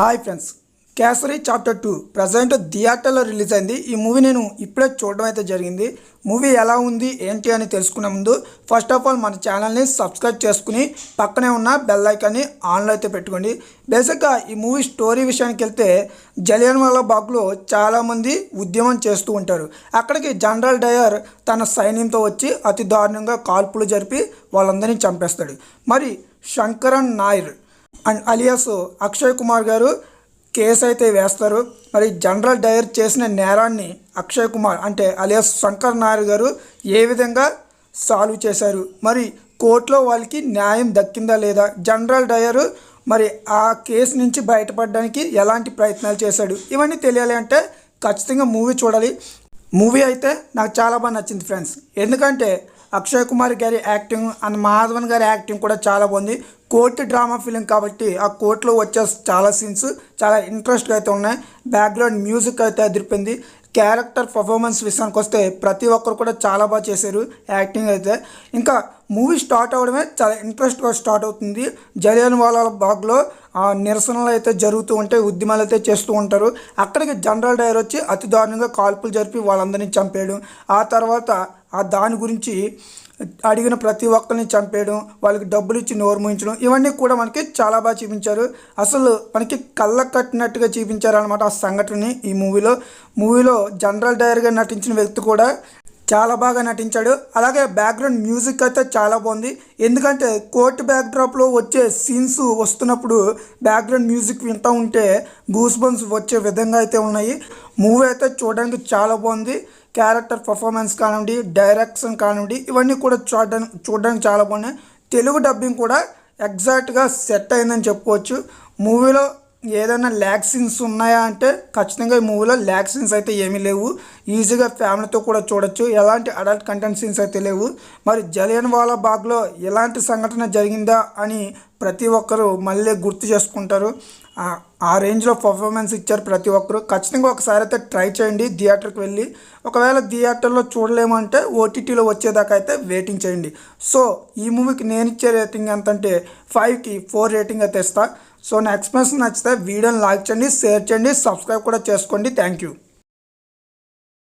Hi friends. Kesari chapter two present థియేటర్లో release అయింది. ఈ మూవీ నేను ఇప్పుడే చూడడం అయితే జరిగింది. మూవీ ఎలా ఉంది ఏంటి అని తెలుసుకునే ముందు ఫస్ట్ ఆఫ్ ఆల్ మన ఛానల్ని సబ్స్క్రైబ్ చేసుకుని పక్కనే ఉన్న బెల్ ఐకాన్ని ఆన్లో అయితే పెట్టుకోండి. బేసిక్గా ఈ మూవీ స్టోరీ విషయానికి వెళ్తే జలియన్వాలా బాగ్లో చాలామంది ఉద్యమం చేస్తూ ఉంటారు. అక్కడికి జనరల్ డయర్ తన సైన్యంతో వచ్చి అతి దారుణంగా కాల్పులు జరిపి వాళ్ళందరినీ చంపేస్తాడు. మరి శంకరన్ నాయర్ అలియాస్ అక్షయ్ కుమార్ గారు కేసు అయితే వేస్తారు. మరి జనరల్ డయర్ చేసిన నేరాన్ని అక్షయ్ కుమార్ అంటే అలియాస్ శంకర్ నాయర్ గారు ఏ విధంగా సాల్వ్ చేశారు? మరి కోర్టులో వాళ్ళకి న్యాయం దక్కిందా లేదా? జనరల్ డయర్ మరి ఆ కేసు నుంచి బయటపడడానికి ఎలాంటి ప్రయత్నాలు చేశాడు? ఇవన్నీ తెలియాలి అంటే ఖచ్చితంగా మూవీ చూడాలి. మూవీ అయితే నాకు చాలా బాగా నచ్చింది ఫ్రెండ్స్. ఎందుకంటే అక్షయ్ కుమార్ గారి యాక్టింగ్ అండ్ మాధవన్ గారి యాక్టింగ్ కూడా చాలా బాగుంది. కోర్టు డ్రామా ఫిలిం కాబట్టి ఆ కోర్టులో వచ్చే చాలా సీన్స్ చాలా ఇంట్రెస్ట్గా అయితే ఉన్నాయి. బ్యాక్గ్రౌండ్ మ్యూజిక్ అయితే అదిరిపోయింది. క్యారెక్టర్ పర్ఫార్మెన్స్ విషయానికి వస్తే ప్రతి ఒక్కరు కూడా చాలా బాగా చేశారు యాక్టింగ్ అయితే. ఇంకా మూవీ స్టార్ట్ అవడమే చాలా ఇంట్రెస్ట్గా స్టార్ట్ అవుతుంది. జలియన్ వాలా బాగ్లో ఆ నిరసనలు అయితే జరుగుతూ ఉంటాయి ఉద్యమాలు అయితే చేస్తూ ఉంటారు. అక్కడికి జనరల్ డైర్ వచ్చి అతి దారుణంగా కాల్పులు జరిపి వాళ్ళందరినీ చంపేయడం. ఆ తర్వాత ఆ దాని గురించి అడిగిన ప్రతి ఒక్కరిని చంపేయడం వాళ్ళకి డబ్బులు ఇచ్చి నోరుముయించడం ఇవన్నీ కూడా మనకి చాలా బాగా చూపించారు. అసలు మనకి కళ్ళ కట్టినట్టుగా చూపించారు అనమాట ఆ సంఘటనని ఈ మూవీలో. మూవీలో జనరల్ డైర్గా నటించిన వ్యక్తి కూడా చాలా బాగా నటించాడు. అలాగే బ్యాక్గ్రౌండ్ మ్యూజిక్ అయితే చాలా బాగుంది. ఎందుకంటే కోర్టు బ్యాక్డ్రాప్లో వచ్చే సీన్స్ వస్తున్నప్పుడు బ్యాక్గ్రౌండ్ మ్యూజిక్ వింటూ ఉంటే గూస్ బంప్స్ వచ్చే విధంగా అయితే ఉన్నాయి. మూవీ అయితే చూడడానికి చాలా బాగుంది. క్యారెక్టర్ పర్ఫార్మెన్స్ కానివ్వండి డైరెక్షన్ కానివ్వండి ఇవన్నీ కూడా చూడడానికి చూడడానికి చాలా బాగున్నాయి. తెలుగు డబ్బింగ్ కూడా ఎగ్జాక్ట్గా సెట్ అయిందని చెప్పుకోవచ్చు. మూవీలో ఏదైనా ల్యాక్ సీన్స్ ఉన్నాయా అంటే ఖచ్చితంగా ఈ మూవీలో ల్యాక్ సీన్స్ అయితే ఏమీ లేవు. ఈజీగా ఫ్యామిలీతో కూడా చూడొచ్చు. ఎలాంటి అడల్ట్ కంటెంట్ సీన్స్ అయితే లేవు. మరి జలియన్ వాలా బాగ్లో ఎలాంటి సంఘటన జరిగిందా అని ప్రతి ఒక్కరూ మళ్ళీ గుర్తు చేసుకుంటారు. ఆ- రేంజ్లో పర్ఫార్మెన్స్ ఇచ్చారు ప్రతి ఒక్కరు. ఖచ్చితంగా ఒకసారి అయితే ట్రై చేయండి థియేటర్కి వెళ్ళి. ఒకవేళ థియేటర్లో చూడలేమంటే ఓటీటీలో వచ్చేదాకా అయితే వెయిటింగ్ చేయండి. సో ఈ మూవీకి నేను ఇచ్చే రేటింగ్ ఎంత అంటే ఫైవ్కి ఫోర్ రేటింగ్ అయితే ఇస్తా. సో నా ఎక్స్ప్రెస్ నచ్చితే వీడియోని లైక్ చేయండి షేర్ చేయండి సబ్స్క్రైబ్ కూడా చేసుకోండి. Thank you